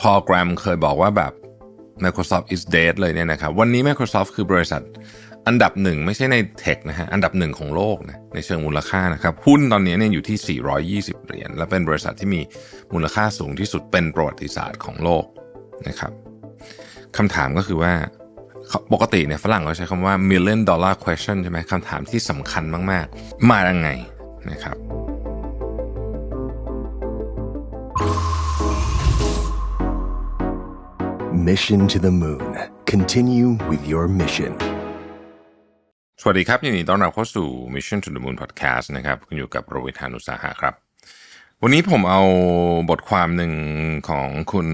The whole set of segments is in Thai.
พอแกรมเคยบอกว่าแบบ Microsoft is dead เลยเนี่ยนะครับ วันนี้ Microsoft คือบริษัทอันดับหนึ่งไม่ใช่ในเทคนะฮะ อันดับหนึ่งของโลกนะในเชิงมูลค่านะครับ หุ้นตอนนี้เนี่ยอยู่ที่ 420 เหรียญและเป็นบริษัทที่มีมูลค่าสูงที่สุดเป็นประวัติศาสตร์ของโลกนะครับคำถามก็คือว่าปกติเนี่ยฝรั่งเขาใช้คำว่า million dollar question ใช่ไหมคำถามที่สำคัญมาก ๆ มายังไงนะครับ Mission to the Moon. Continue with your mission. สวัสดีครับ ยินดีต้อนรับเข้าสู่ Mission to the Moon Podcast นะครับคุณอยู่กับโรวิทานุสาหะครับ วันนี้ผมเอาบทความหนึ่งของคุณ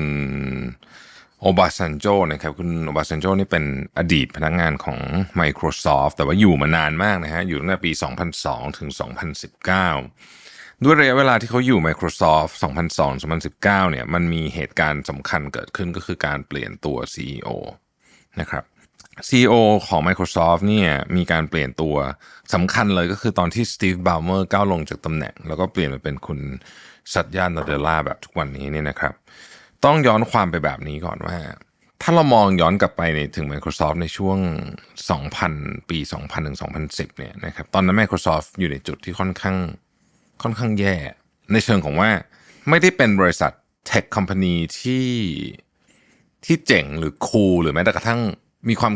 โอบาซันโจนะครับคุณโอบาซันโจนี่เป็นอดีตพนักงานของ Microsoft แต่ว่าอยู่มานานมากนะฮะอยู่ตั้งแต่ปี 2002 ถึง 2019 ด้วยระยะเวลาที่เขาอยู่ Microsoft 2002-2019เนี่ยมันมีเหตุการณ์สำคัญเกิดขึ้นก็คือการเปลี่ยนตัว CEO นะครับ CEO ของ Microsoft เนี่ยมีการเปลี่ยนตัวสำคัญเลยก็คือตอนที่สตีฟบ b ลเมอร์ก้าวลงจากตำแหน่ง แล้วก็เปลี่ยนมาเป็นคุณสัตยานาเดล่าแบบทุกวันนี้เนี่ยนะครับ ต้องย้อนความไปแบบนี้ก่อนว่า ถ้าเรามองย้อนกลับไปในถึง Microsoft ในช่วง 2000 ปี 2000ถึง2010 เนี่ยนะครับตอนนั้น Microsoft อยู่ในจุดที่ค่อนข้าง ค่อนข้างแย่ ในเชิงของว่าไม่ได้เป็นบริษัทเทคคอมพานีที่ที่เจ๋งหรือคูลหรือแม้แต่กระทั่งมีความ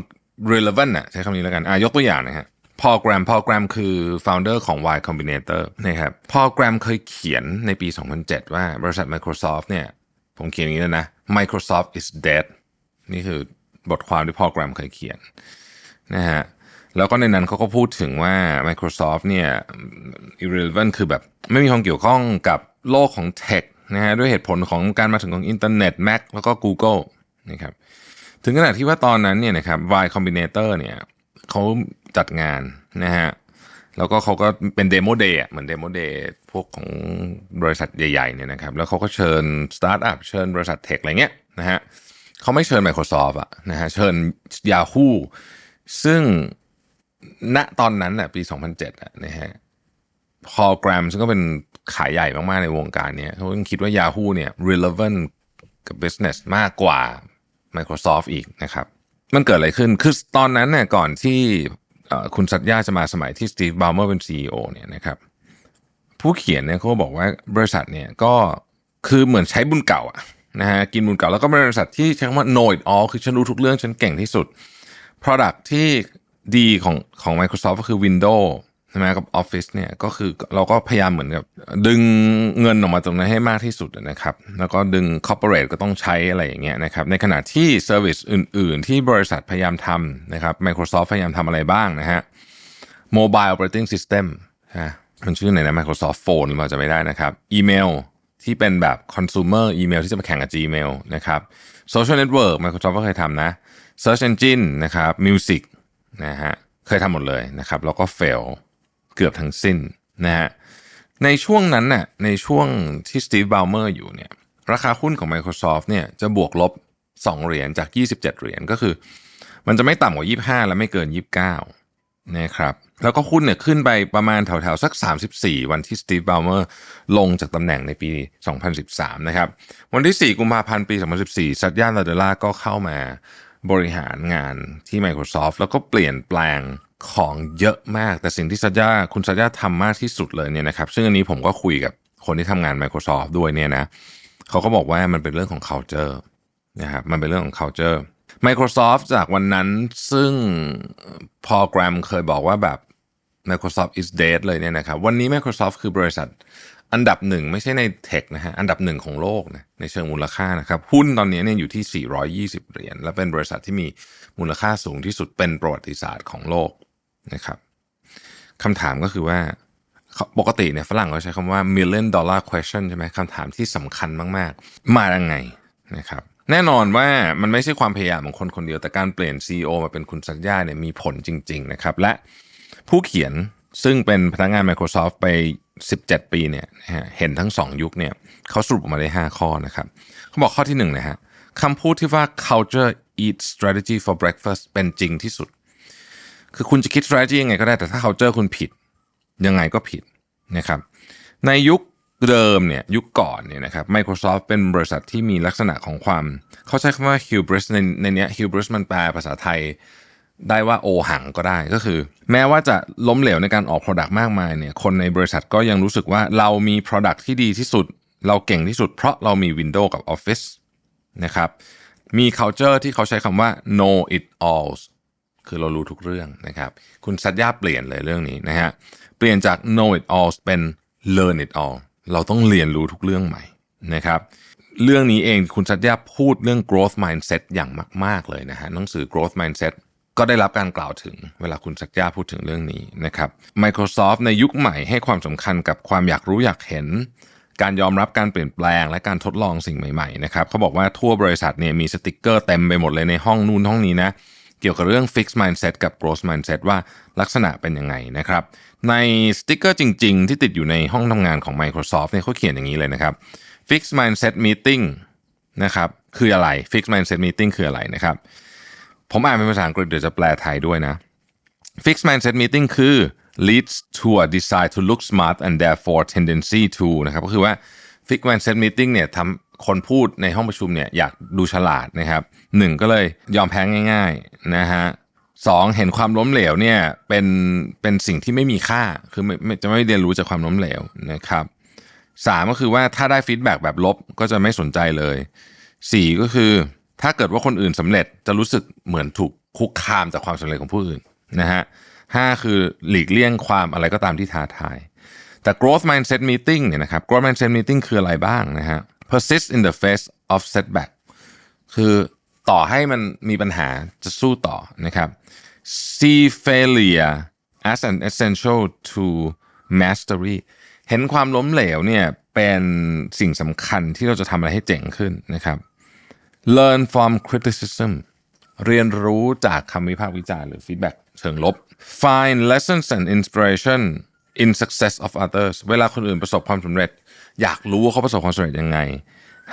relevant อะใช้คำนี้แล้วกันอะยกตัวอย่างนะฮะพอแกรมพอแกรมคือ founder ของ Y Combinator นะครับพอแกรมเคยเขียนในปี 2007 ว่าบริษัท Microsoft เนี่ย ผมเขียนอย่างนี้เลยนะ Microsoft is dead นี่คือบทความที่พอแกรมเคยเขียนนะฮะ แล้วก็ในนั้นเขาก็พูดถึงว่า Microsoft เนี่ย irrelevant คือแบบไม่มีความเกี่ยวข้องกับโลกของเทคนะฮะด้วยเหตุผลของการมาถึงของอินเทอร์เน็ต Mac แล้วก็ Google นะครับถึงขนาดที่ว่าตอนนั้นเนี่ยนะครับ Y Combinator เนี่ยเขาจัดงานนะฮะแล้วก็เขาก็เป็นเดโมเดย์เหมือนเดโมเดย์พวกของบริษัทใหญ่ๆเนี่ยนะครับ แล้วเขาก็เชิญสตาร์ทอัพเชิญบริษัทเทคอะไรเงี้ยนะฮะเขาไม่เชิญ Microsoft อะนะฮะเชิญ Yahoo ซึ่ง ณตอนนั้นอะปี 2007อะนะฮะพอแกรมซึ่งก็เป็นขายใหญ่มากๆในวงการนี้เขาคิดว่า Yahoo เนี่ย relevant กับ business มากกว่า Microsoft อีกนะครับ มันเกิดอะไรขึ้น คือตอนนั้นเนี่ยก่อนที่คุณสัตยาจะมาสมัยที่สตีฟบ l ลเมอร์เป็น CEO เนี่ยนะครับผู้เขียนเนี่ยเขาบอกว่าบริษัทเนี่ยก็คือเหมือนใช้บุญเก่าอะนะฮะกินบุญเก่าแล้วก็เป็นบริษัทที่ใช้คำว่า know it all คือฉันรู้ทุกเรื่องฉันเก่งที่สุด Product ที่ ดีของของ Microsoft ก็คือ Windows ใช่ไหมกับ Office เนี่ยก็คือเราก็พยายามเหมือนกับดึงเงินออกมาตรงนั้นให้มากที่สุดนะครับ แล้วก็ดึง Corporate ก็ต้องใช้อะไรอย่างเงี้ยนะครับในขณะที่ Service อื่น ๆ ที่บริษัทพยายามทำนะครับ Microsoft พยายามทำอะไรบ้างนะฮะ Mobile Operating System ฮะมันชื่อไหนนะ Microsoft Phone เราจะไม่ได้นะครับอีเมลที่เป็นแบบ consumer อีเมลที่จะมาแข่งกับ Gmail นะครับ Social Network Microsoft ก็เคยทำนะ Search Engine นะครับ Music นะฮะเคยทำหมดเลยนะครับแล้วก็ fail เกือบทั้งสิ้นนะฮะในช่วงนั้นน่ะในช่วงที่สตีฟบ l ลเมอร์อยู่เนี่ยราคาหุ้นของ Microsoft เนี่ยจะบวกลบ 2 เหรียญจาก 27 เหรียญก็คือ มันจะไม่ต่ำกว่า 25 และไม่เกิน 29นะครับแล้วก็หุ้นเนี่ยขึ้นไปประมาณแถวๆ สัก 34 วันที่สตีฟบ l ลเมอร์ลงจากตำแหน่งในปี 2013 นะครับ วันที่ 4 กุมภาพันธ์ปี 2014สัตยาลาเดล่าก็เข้ามา บริหารงานที่ Microsoft แล้วก็เปลี่ยนแปลงของเยอะมาก แต่สิ่งที่สัญญาคุณสัญญาทำมากที่สุดเลยเนี่ยนะครับ ซึ่งอันนี้ผมก็คุยกับคนที่ทำงาน Microsoft ด้วยเนี่ยนะเขาก็บอกว่ามันเป็นเรื่องของ culture นะครับมันเป็นเรื่องของ culture Microsoft จากวันนั้นซึ่งพอแกรมเคยบอกว่าแบบ Microsoft is dead เลยเนี่ยนะครับ วันนี้ Microsoft คือบริษัท อันดับหนึ่งไม่ใช่ในเทคนะฮะอันดับหนึ่งของโลกนะในเชิงมูลค่านะครับหุ้นตอนนี้เนี่ยอยู่ที่ 420 เหรียญและเป็นบริษัทที่มีมูลค่าสูงที่สุดเป็นประวัติศาสตร์ของโลกนะครับคำถามก็คือว่าปกติเนี่ยฝรั่งเขาใช้คำว่า million dollar question ใช่ไหมคำถามที่สำคัญมาก ๆ มายังไงนะครับแน่นอนว่ามันไม่ใช่ความพยายามของคนคนเดียวแต่การเปลี่ยน CEO มาเป็นคุณสัญญาเนี่ยมีผลจริง ๆ นะครับ และผู้เขียนซึ่งเป็นพนักงาน Microsoft ไป 17 ปีเนี่ยเห็นทั้ง 2 ยุคเนี่ยเขาสรุปออกมาได้ 5 ข้อนะครับเขาบอกข้อที่1นะฮะคำพูดที่ว่า culture eat strategy for breakfast เป็นจริงที่สุด คือคุณจะคิด strategy ยังไงก็ได้แต่ถ้า culture คุณผิด ยังไงก็ผิดนะครับในยุคเดิมเนี่ยยุคก่อนเนี่ยนะครับ Microsoft เป็นบริษัทที่มีลักษณะของความ เขาใช้คำว่า hubris ในในเนี้ย hubris มันแปลภาษาไทย ได้ว่าโอหังก็ได้ก็คือ แม้ว่าจะล้มเหลวในการออก Product มากมายเนี่ยคนในบริษัทก็ยังรู้สึกว่าเรามี Product ที่ดีที่สุด เราเก่งที่สุดเพราะเรามี Windows กับ Office นะครับมี culture ที่เขาใช้คำว่า know it all คือเรารู้ทุกเรื่องนะครับ คุณสัญญาเปลี่ยนเลยเรื่องนี้นะฮะเปลี่ยนจาก know it all เป็น learn it all เราต้องเรียนรู้ทุกเรื่องใหม่นะครับเรื่องนี้เองคุณสัญญาพูดเรื่อง growth mindset อย่างมาก ๆ เลยนะฮะหนังสือ growth mindset ก็ได้รับการกล่าวถึงเวลาคุณสักยาพูดถึงเรื่องนี้นะครับ Microsoft ในยุคใหม่ให้ความสำคัญกับความอยากรู้อยากเห็น การยอมรับการเปลี่ยนแปลงและการทดลองสิ่งใหม่ๆนะครับเขาบอกว่าทั่วบริษัทเนี่ยมีสติกเกอร์เต็มไปหมดเลยในห้องนู่นห้องนี้นะเกี่ยวกับเรื่อง fixed mindset กับ growth mindset ว่าลักษณะเป็นยังไงนะครับ ในสติกเกอร์จริง ๆ ที่ติดอยู่ในห้องทำงานของ Microsoft เนี่ยเขาเขียนอย่างนี้เลยนะครับ fixed mindset meeting นะครับคืออะไร fixed mindset meeting คืออะไรนะครับ ผมอ่านเป็นภาษาอังกฤษเดี๋ยวจะแปลไทยด้วยนะ fixed mindset meeting คือ leads to a desire to look smart and therefore tendency to นะครับก็คือว่า fixed mindset meeting เนี่ยทำคนพูดในห้องประชุมเนี่ยอยากดูฉลาดนะครับหนึ่งก็เลยยอมแพ้ง่ายๆนะฮะสองเห็นความล้มเหลวเนี่ยเป็นเป็นสิ่งที่ไม่มีค่าคือไม่ไม่จะไม่เรียนรู้จากความล้มเหลวนะครับสามก็คือว่าถ้าได้ฟีดแบ็กแบบลบก็จะไม่สนใจเลยสี่ก็คือ ถ้าเกิดว่าคนอื่นสำเร็จจะรู้สึกเหมือนถูกคุกคามจากความสำเร็จของผู้อื่นนะฮะห้าคือหลีกเลี่ยงความอะไรก็ตามที่ท้าทายแต่ growth mindset meeting เนี่ยนะครับ growth mindset meeting คืออะไรบ้างนะฮะ persist in the face of setback คือต่อให้มันมีปัญหาจะสู้ต่อนะครับ see failure as an essential to mastery เห็นความล้มเหลวเนี่ยเป็นสิ่งสำคัญที่เราจะทำอะไรให้เจ๋งขึ้นนะครับ learn from criticism เรียนรู้จากคำวิพากษ์วิจารณ์หรือ feedback เชิงลบ find lessons and inspiration in success of others เวลาคนอื่นประสบความสำเร็จ อยากรู้ว่าเขาประสบความสำเร็จยังไง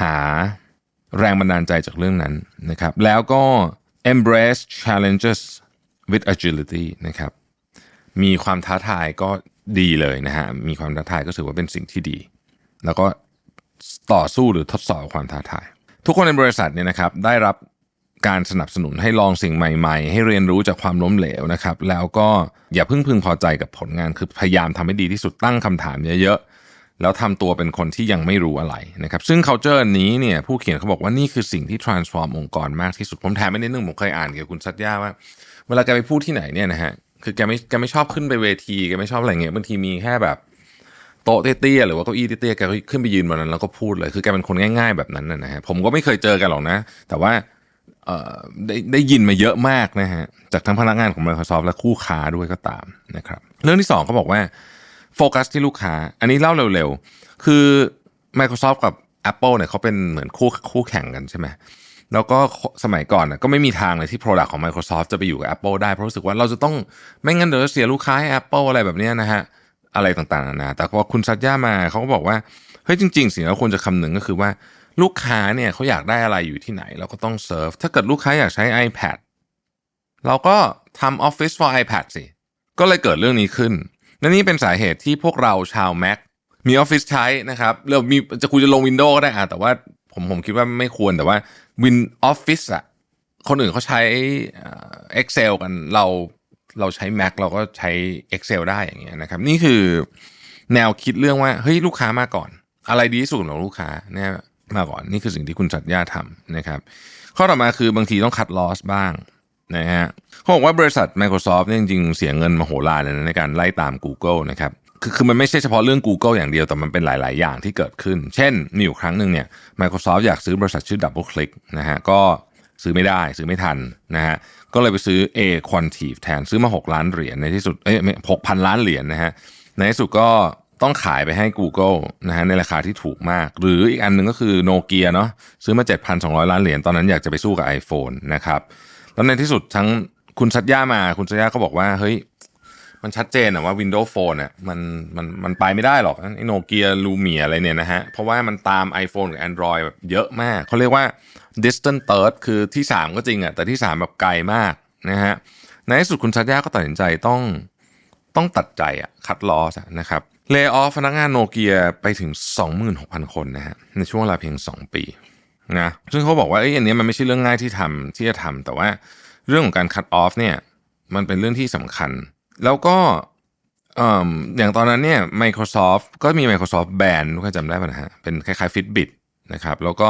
หาแรงบันดาลใจจากเรื่องนั้นนะครับ แล้วก็ embrace challenges with agility นะครับ มีความท้าทายก็ดีเลยนะฮะ มีความท้าทายก็ถือว่าเป็นสิ่งที่ดี แล้วก็ต่อสู้หรือทดสอบความท้าทาย ทุกคนในบริษัทเนี่ยนะครับได้รับการสนับสนุนให้ลองสิ่งใหม่ ๆ ให้เรียนรู้จากความล้มเหลวนะครับ แล้วก็อย่าเพิ่งพึงพอใจกับผลงานคือพยายามทำให้ดีที่สุดตั้งคำถามเยอะๆแล้วทำตัวเป็นคนที่ยังไม่รู้อะไรนะครับ ซึ่ง culture นี้เนี่ยผู้เขียนเขาบอกว่านี่คือสิ่งที่ transform องค์กรมากที่สุดผมแถมไม่นิดนึงผมเคยอ่านเกี่ยวกับคุณซัตยาว่า เวลาแกไปพูดที่ไหนเนี่ยนะฮะคือแกไม่แกไม่ชอบขึ้นไปเวทีแกไม่ชอบอะไรเงี้ยบางทีมีแค่แบบ โต๊ะเตี้ยๆหรือว่าเก้าอี้เตี้ยๆแกก็ขึ้นไปยืนบนนั้นแล้วก็พูดเลยคือแกเป็นคนง่าย ๆแบบนั้นนะฮะผมก็ไม่เคยเจอกันหรอกนะ แต่ว่าได้ได้ยินมาเยอะมากนะฮะจากทั้งพนักงานของ Microsoft และคู่ค้าด้วยก็ตามนะครับเรื่องที่สองเขาบอกว่าโฟกัสที่ลูกค้า อันนี้เล่าเร็วๆ คือ Microsoft กับ Apple เนี่ยเขาเป็นเหมือนคู่คู่แข่งกันใช่ไหมแล้วก็สมัยก่อนก็ไม่มีทางเลยที่ Product ของ Microsoft จะไปอยู่กับ Apple ได้เพราะรู้สึกว่าเราจะต้องไม่งั้นเดี๋ยวจะเสียลูกค้าให้ Apple อะไรแบบนี้นะฮะ อะไรต่างๆนานาแต่พอคุณซัตย่ามาเขาก็บอกว่าเฮ้ยจริง ๆ สิ่งที่เราควรจะคำนึงก็คือว่าลูกค้าเนี่ยเขาอยากได้อะไรอยู่ที่ไหน เราก็ต้องเซิร์ฟถ้าเกิดลูกค้าอยากใช้ iPad เราก็ทำ Office for iPad สิ ก็เลยเกิดเรื่องนี้ขึ้นและนี่เป็นสาเหตุที่พวกเราชาว Mac มี Office ใช้นะครับเรามีจะคุณจะลง Windows ก็ได้อะแต่ว่าผมผมคิดว่าไม่ควรแต่ว่า Win Office อะคนอื่นเขาใช้เอ่อ Excel กันเรา เราใช้ Mac เราก็ใช้ Excel ได้อย่างเงี้ยนะครับ นี่คือแนวคิดเรื่องว่าเฮ้ยลูกค้ามาก่อน อะไรดีที่สุดของลูกค้าเนี่ยมาก่อนนี่คือสิ่งที่คุณจัดย่าทำนะครับ ข้อต่อมาคือบางทีต้องคัดลอสบ้างนะฮะเขาบอกว่าบริษัท Microsoft เนี่ยจริงๆ เสียเงินมโหฬารเลยนะในการไล่ตาม Google นะครับคือคือมันไม่ใช่เฉพาะเรื่อง Google อย่างเดียวแต่มันเป็นหลาย ๆ อย่างที่เกิดขึ้น เช่น มีอยู่ครั้งหนึ่งเนี่ย Microsoft อยากซื้อบริษัทชื่อ DoubleClick นะฮะก็ซื้อไม่ได้ซื้อไม่ทันนะฮะ ก็เลยไปซื้อ A Quantive แทนซื้อมา 6 ล้านเหรียญในที่สุดเอ้ยหกพันล้านเหรียญนะฮะในที่สุดก็ต้องขายไปให้ Google นะฮะในราคาที่ถูกมาก หรืออีกอันหนึ่งก็คือโนเกียเนาะซื้อมา 7,200 ล้านเหรียญตอนนั้นอยากจะไปสู้กับ iPhone นะครับแล้วในที่สุดทั้งคุณชัดย่ามาคุณชัดย่าก็บอกว่าเฮ้ยมันชัดเจนอะว่า Windows Phone อะมันมันมันไปไม่ได้หรอกไอ้โนเกียลูเมียอะไรเนี่ยนะฮะเพราะว่ามันตาม iPhone กับ Android แบบเยอะมากเขาเรียกว่า distant third คือที่ 3 ก็จริงอะแต่ที่ 3 แบบไกลมากนะฮะในที่สุดคุณชัดยาก็ตัดสินใจต้องต้องตัดใจอะคัดลอสนะครับเล y off พนักงานโนเกียไปถึง 26,000 คนนะฮะในช่วงเวลาเพียง 2 ปีนะซึ่งเขาบอกว่าเอ้อันนี้มันไม่ใช่เรื่องง่ายที่ทำที่จะทำแต่ว่าเรื่องของการ cut off เนี่ยมันเป็นเรื่องที่สำคัญ แล้วก็อย่างตอนนั้นเนี่ย Microsoft ก็มี Microsoft Band ทุกคนจำได้ป่ะนะฮะเป็นคล้ายๆ Fitbit นะครับแล้วก็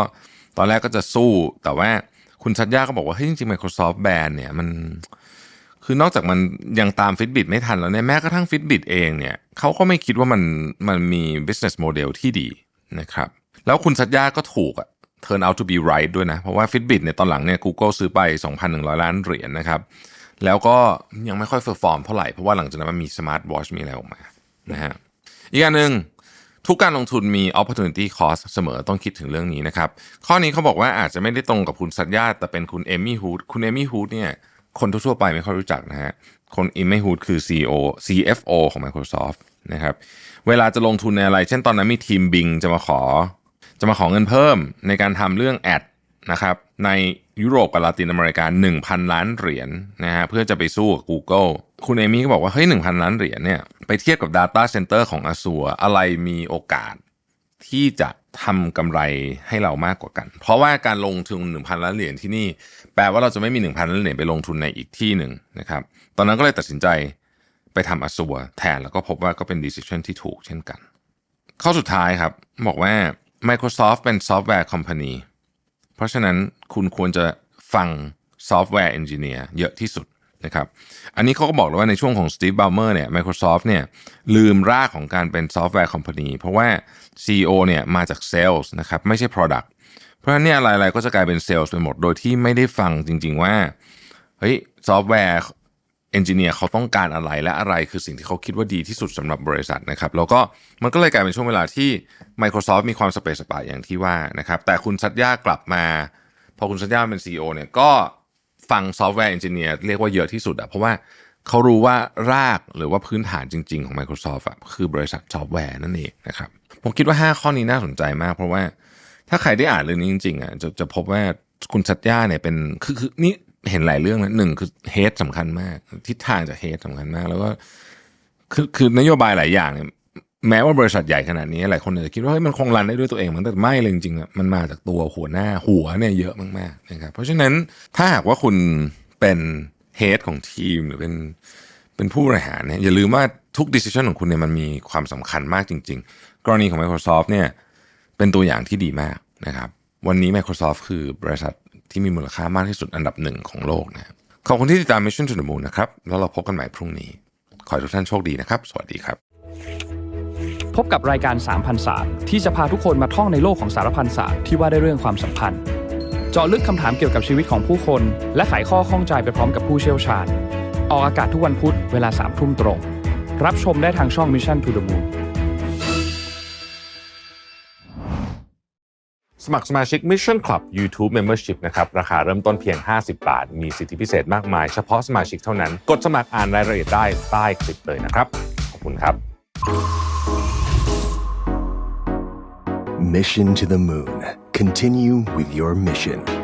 ตอนแรกก็จะสู้แต่ว่าคุณชัดยาก็บอกว่าเฮ้ยจริงๆ Microsoft Band เนี่ยมันคือนอกจากมันยังตาม Fitbit ไม่ทันแล้วเนี่ยแม้กระทั่ง Fitbit เองเนี่ยเขาก็ไม่คิดว่ามันมันมี business model ที่ดีนะครับแล้วคุณสัญญาก็ถูกอะ turn out to be right ด้วยนะ เพราะว่า Fitbit เนี่ยตอนหลังเนี่ย Google ซื้อไป 2,100 ล้านเหรียญนะครับ แล้วก็ยังไม่ค่อยเฟอร์ฟอร์มเท่าไหร่ เพราะว่าหลังจากนั้นมันมี smart watch มีอะไรออกมานะฮะอีกอย่างหนึ่ง ทุกการลงทุนมี opportunity cost เสมอต้องคิดถึงเรื่องนี้นะครับ ข้อนี้เขาบอกว่าอาจจะไม่ได้ตรงกับคุณสัญญาแต่เป็นคุณเอมี่ฮูดคุณเอมี่ฮูดเนี่ยคนทั่วๆไปไม่ค่อยรู้จักนะฮะคนเอมี่ฮูดคือ CEO CFO ของ Microsoft นะครับเวลาจะลงทุนในอะไร เช่นตอนนั้นมีทีมบิงจะมาขอ จะมาขอเงินเพิ่มในการทำเรื่องแอดนะครับใน ยุโรปกับลาตินอเมริกา 1,000 ล้านเหรียญนะฮะเพื่อจะไปสู้กับ Google คุณเอมี่ก็บอกว่าเฮ้ย1,000ล้านเหรียญเนี่ยไปเทียบกับ Data Center ของ Azure อะไรมีโอกาสที่จะทำกำไรให้เรามากกว่ากัน เพราะว่าการลงทุน 1,000 ล้านเหรียญที่นี่ แปลว่าเราจะไม่มี 1,000 ล้านเหรียญไปลงทุนในอีกที่หนึ่งนะครับ ตอนนั้นก็เลยตัดสินใจไปทำ Azure แทนแล้วก็พบว่าก็เป็น decision ที่ถูกเช่นกัน ข้อสุดท้ายครับ บอกว่า Microsoft เป็นซอฟต์แวร์คอมพานี เพราะฉะนั้นคุณควรจะฟังซอฟต์แวร์เอนจิเนียร์เยอะที่สุดนะครับ อันนี้เขาก็บอกเลยว่าในช่วงของ Steve Ballmer เนี่ย Microsoft เนี่ยลืมรากของการเป็นซอฟต์แวร์คอมพานีเพราะว่า CEO เนี่ยมาจากเซลล์นะครับไม่ใช่ Product เพราะฉะนั้นเนี่ยอะไรๆก็จะกลายเป็นเซลล์ไปหมดโดยที่ไม่ได้ฟังจริง ๆ ว่าเฮ้ยซอฟต์แวร์ เอนจิเนียร์เขาต้องการอะไรและอะไรคือสิ่งที่เขาคิดว่าดีที่สุดสำหรับบริษัทนะครับแล้วก็มันก็เลยกลายเป็นช่วงเวลาที่ Microsoft มีความสเปซสปายอย่างที่ว่านะครับแต่คุณสัตยากลับมา พอคุณสัญญาเป็น CEO เนี่ยก็ฟังซอฟต์แวร์เอนจิเนียร์เรียกว่าเยอะที่สุดอะเพราะว่าเขารู้ว่ารากหรือว่าพื้นฐานจริง ๆ ของ Microsoft อะคือบริษัทซอฟต์แวร์นั่นเองนะครับผมคิดว่า 5 ข้อนี้น่าสนใจมาก เพราะว่าถ้าใครได้อ่านเรื่องนี้จริงๆอะจะจะพบว่าคุณสัตยาเนี่ยเป็นคือคือนี่ เห็นหลายเรื่องนะหนึ่งคือเฮดสำคัญมาก ทิศทางจากเฮดสำคัญมาก แล้วก็คือคือนโยบายหลายอย่างเนี่ยแม้ว่าบริษัทใหญ่ขนาดนี้หลายคนอาจจะคิดว่าเฮ้ยมันคงรันได้ด้วยตัวเองมันแต่ไม่เลยจริงๆอะมันมาจากตัวหัวหน้าหัวเนี่ยเยอะมากๆนะครับเพราะฉะนั้นถ้าหากว่าคุณเป็นเฮดของทีมหรือเป็นเป็นผู้บริหารเนี่ยอย่าลืมว่าทุกดิส i ชันของคุณเนี่ยมันมีความสำคัญมากจริง ๆ กรณีของ Microsoft เนี่ยเป็นตัวอย่างที่ดีมากนะครับวันนี้ Microsoft คือบริษัท ที่มีมูลค่ามากที่สุดอันดับหนึ่งของโลกนะครับขอบคุณที่ติดตาม Mission to the Moon นะครับ แล้วเราพบกันใหม่พรุ่งนี้ ขอให้ทุกท่านโชคดีนะครับ สวัสดีครับ พบกับรายการสามพันศาสตร์ที่จะพาทุกคนมาท่องในโลกของสารพันศาสตร์ที่ว่าได้เรื่องความสัมพันธ์ เจาะลึกคำถามเกี่ยวกับชีวิตของผู้คน และไขข้อข้องใจไปพร้อมกับผู้เชี่ยวชาญ ออกอากาศทุกวันพุธเวลาสามทุ่มตรง รับชมได้ทางช่อง Mission to the Moon สมัครสมาชิก Mission Club YouTube Membership นะครับ ราคาเริ่มต้นเพียง 50 บาท มีสิทธิพิเศษมากมาย เฉพาะสมาชิกเท่านั้น กดสมัครอ่านรายละเอียดได้ใต้คลิปเลยนะครับ ขอบคุณครับ Mission to the Moon. Continue with your mission.